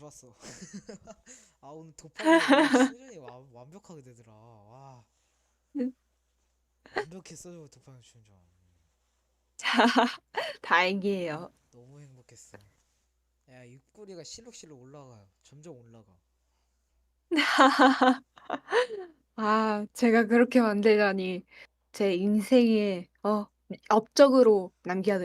좋았어. 아 오늘 도파민 수준이 완, 완벽하게 되더라. 와 음. 완벽했어 도파민 충전. 다행이에요. 너무 행복했어. 야 입꼬리가 실룩실룩 올라가요. 점점 올라가. 아 제가 그렇게 만들다니 제 인생에 어 업적으로 남겨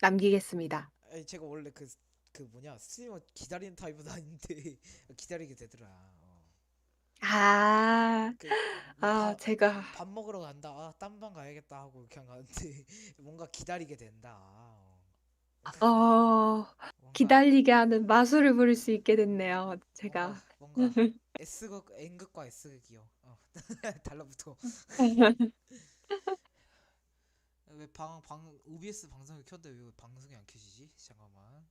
남기겠습니다. 아니 제가 원래 그 그 뭐냐 스트리머 기다리는 타입은 아닌데 기다리게 되더라. 어. 아. 그아 밥, 제가 밥 먹으러 간다. 아, 딴방 가야겠다 하고 그냥 가는데 뭔가 기다리게 된다. 어. 어 뭔가 기다리게 하는 마술을 부릴 수 있게 됐네요, 뭔가 제가. 뭔가 S극 N극과 S극이요. 어. 달라붙어. 왜 방 방 OBS 방송을 켰는데 왜 방송이 안 켜지지? 잠깐만.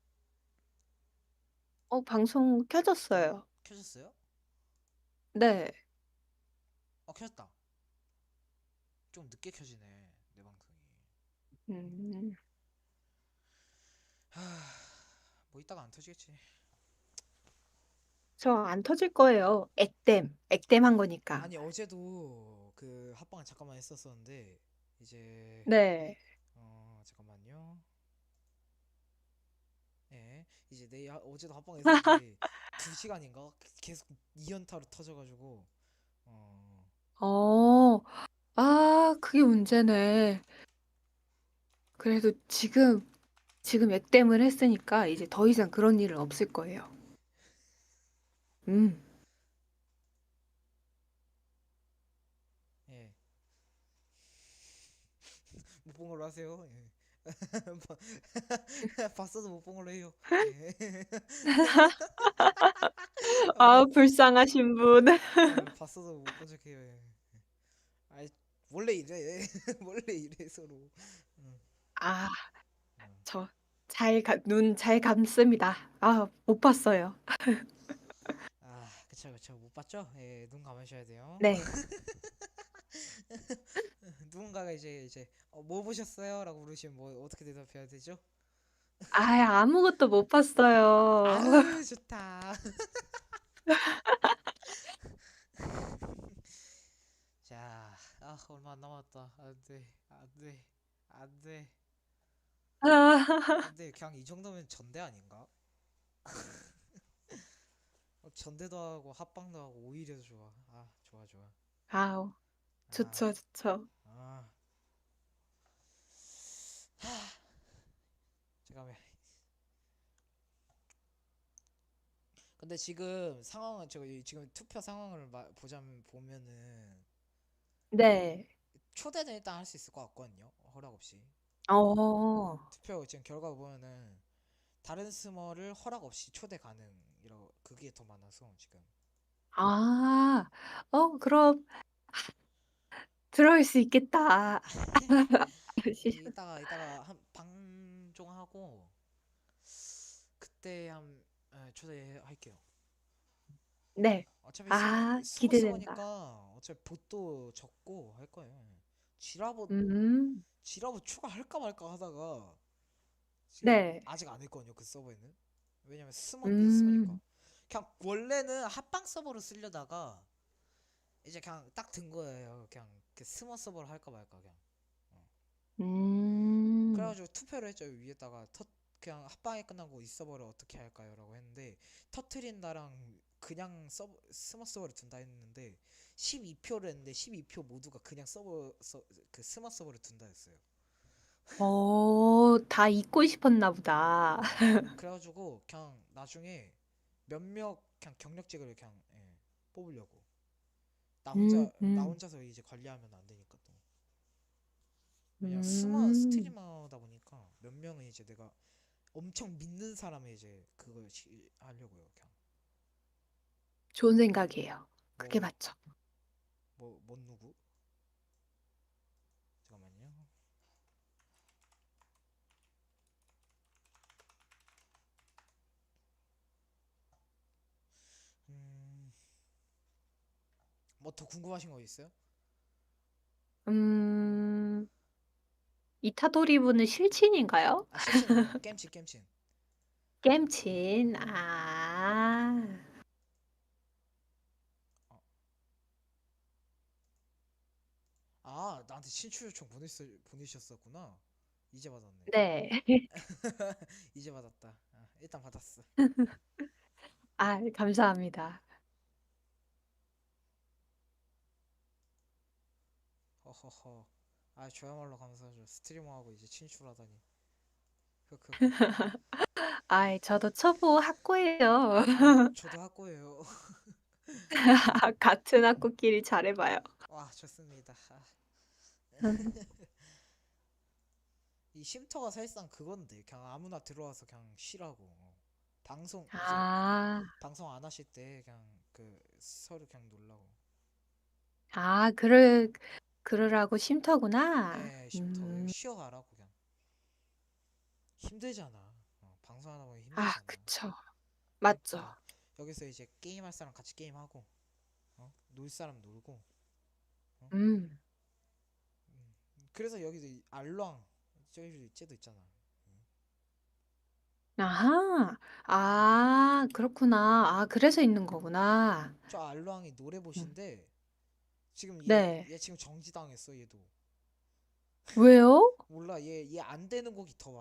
어 방송 켜졌어요. 켜졌어요? 네. 어 켜졌다. 좀 늦게 켜지네 내 방송이. 음. 뭐 이따가 안 터지겠지. 저 안 터질 거예요. 액땜. 액땜 한 거니까. 아니 어제도 그 합방을 잠깐만 했었었는데 이제 네. 어 잠깐만요. 예, 이제 내 하- 어제도 합방했었는데 두 시간인가 계속 2연타로 터져가지고 어 어. 아 그게 문제네. 그래도 지금 지금 액땜을 했으니까 이제 더 이상 그런 일은 없을 거예요. 음. 예. 못 본 걸로 하세요. 예. 봐- 봤어도 못 본 걸로 해요. 예. 아 불쌍하신 분. 예, 봤어도 못 본 척해요. 예. 아이 원래 이래. 원래 이래 서로. 응, 아 응. 저잘 눈 잘 감습니다. 아 못 봤어요. 아 그쵸 그쵸 못 봤죠? 예, 눈 감으셔야 돼요. 네. 누군가가 이제 이제 어, 뭐 보셨어요?라고 물으시면 뭐 어떻게 대답해야 되죠? 아 아무것도 못 봤어요. 아유 좋다. 자, 아 얼마 안 남았다. 안 돼, 안 돼, 안돼, 안돼. 그냥 이 정도면 전대 아닌가? 어, 전대도 하고 합방도 하고 오히려 좋아. 아 좋아 좋아. 아우 아, 좋죠 좋죠. 아. 잠깐만. 근데 지금 상황은 제가 이- 지금 투표 상황을 마, 보자면 보면은 네. 초대는 일단 할 수 있을 것 같거든요. 허락 없이. 어. 투표 지금 결과 보면은 다른 스머를 허락 없이 초대 가능이라고 그게 더 많아서 지금. 아. 어 그럼 들어올 수 있겠다. 이따가 이따가 한 방종하고 그때 한 에, 초대할게요. 네. 어차피 아 스모 기대된다. 어차피 봇도 적고 할 거예요. 지라봇 음. 지라봇 추가할까 말까 하다가 지금 네. 아직 안 했거든요 그 서버에는. 왜냐면 스모 음. 있으니까. 그냥 원래는 합방 서버로 쓰려다가 이제 그냥 딱 든 거예요. 그냥 그 스모 서버로 할까 말까 그냥. 음. 그래가지고 투표를 했죠 위에다가 터, 그냥 합방이 끝나고 이 서버를 어떻게 할까요라고 했는데 터트린다랑 그냥 서버 스머 서버를 둔다 했는데 12표를 했는데 12표 모두가 그냥 서버 서, 그 스머 서버를 둔다 했어요. 어, 다 잊고 싶었나 보다. 그래가지고 그냥 나중에 몇몇 그냥 경력직을 그냥 예, 뽑으려고 나 혼자 음, 음. 나 혼자서 이제 관리하면 안 되니까 또 스머 음. 스트리머다 보니까 몇 명은 이제 내가 엄청 믿는 사람을 이제 그걸 시, 하려고요 그냥 좋은 생각이에요. 그게 뭐, 맞죠. 뭐, 뭔 누구? 뭐 더 궁금하신 거 있어요? 음, 이타도리부는 실친인가요? 아 실친 깸친 깸친. 겜친, 아. 아 나한테 친추 요청 보냈어 보내셨었구나. 이제 받았네. 네. 이제 받았다. 아, 일단 받았어. 아, 감사합니다. 허허허. 아 저야말로 감사하죠. 스트리머하고 이제 친추하다니. 흑흑. 아, 저도 초보 학고예요. 아, 저도 학고예요. 같은 학고끼리 잘해봐요. 와 좋습니다. 아. 음. 이 쉼터가 사실상 그건데 그냥 아무나 들어와서 그냥 쉬라고. 방송 이제 아, 방송 안 하실 때 그냥 그 서로 그냥 놀라고. 아, 그러, 그러라고 쉼터구나. 네, 쉼터 음, 쉬어가라고 그냥. 힘들잖아. 어, 방송하다 보면 아, 힘들잖아. 그쵸. 맞죠. 그러니까 여기서 이제 게임할 사람 같이 게임하고, 어? 놀 사람 놀고. 음, 음. 그래서 여기도 이 알랑 저기 쟤도 있잖아. 아하, 아, 그렇구나. 아, 그래서 있는 거구나. 저 알랑이 노래 보신데 지금 얘, 네. 얘 지금 정지당했어 얘도. 왜요? 몰라 얘 얘 안 되는 곡이 더